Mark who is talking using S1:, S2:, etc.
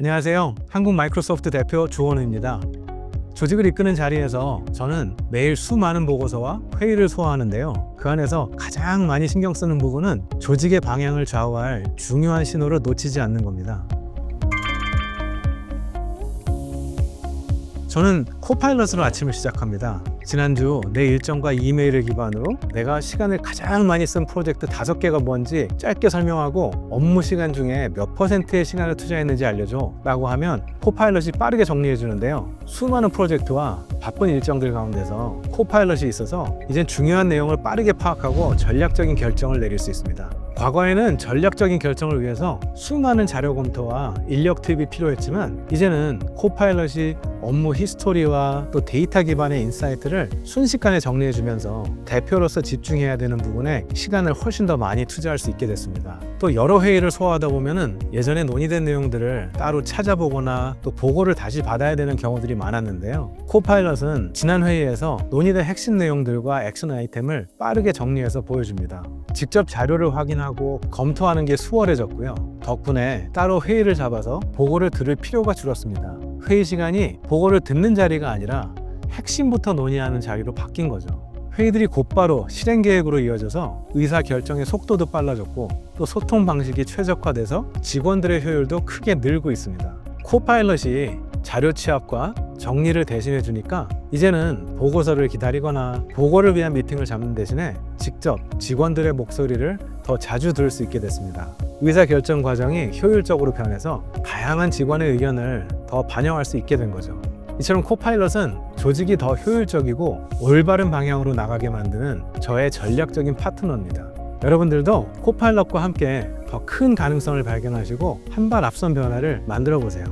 S1: 안녕하세요. 한국 마이크로소프트 대표 주원우입니다. 조직을 이끄는 자리에서 저는 매일 수많은 보고서와 회의를 소화하는데요. 그 안에서 가장 많이 신경 쓰는 부분은 조직의 방향을 좌우할 중요한 신호를 놓치지 않는 겁니다. 저는 코파일럿으로 아침을 시작합니다. 지난주 내 일정과 이메일을 기반으로 내가 시간을 가장 많이 쓴 프로젝트 다섯 개가 뭔지 짧게 설명하고 업무 시간 중에 몇 퍼센트의 시간을 투자했는지 알려줘 라고 하면 코파일럿이 빠르게 정리해 주는데요. 수많은 프로젝트와 바쁜 일정들 가운데서 코파일럿이 있어서 이젠 중요한 내용을 빠르게 파악하고 전략적인 결정을 내릴 수 있습니다. 과거에는 전략적인 결정을 위해서 수많은 자료 검토와 인력 투입이 필요했지만 이제는 코파일럿이 업무 히스토리와 또 데이터 기반의 인사이트를 순식간에 정리해주면서 대표로서 집중해야 되는 부분에 시간을 훨씬 더 많이 투자할 수 있게 됐습니다. 또 여러 회의를 소화하다 보면은 예전에 논의된 내용들을 따로 찾아보거나 또 보고를 다시 받아야 되는 경우들이 많았는데요. 코파일럿은 지난 회의에서 논의된 핵심 내용들과 액션 아이템을 빠르게 정리해서 보여줍니다. 직접 자료를 확인 하고 검토하는 게 수월해졌고요. 덕분에 따로 회의를 잡아서 보고를 들을 필요가 줄었습니다. 회의 시간이 보고를 듣는 자리가 아니라 핵심부터 논의하는 자리로 바뀐 거죠. 회의들이 곧바로 실행 계획으로 이어져서 의사 결정의 속도도 빨라졌고 또 소통 방식이 최적화돼서 직원들의 효율도 크게 늘고 있습니다. 코파일럿이 자료 취합과 정리를 대신해 주니까 이제는 보고서를 기다리거나 보고를 위한 미팅을 잡는 대신에 직접 직원들의 목소리를 더 자주 들을 수 있게 됐습니다. 의사 결정 과정이 효율적으로 변해서 다양한 직원의 의견을 더 반영할 수 있게 된 거죠. 이처럼 코파일럿은 조직이 더 효율적이고 올바른 방향으로 나가게 만드는 저의 전략적인 파트너입니다. 여러분들도 코파일럿과 함께 더 큰 가능성을 발견하시고 한 발 앞선 변화를 만들어 보세요.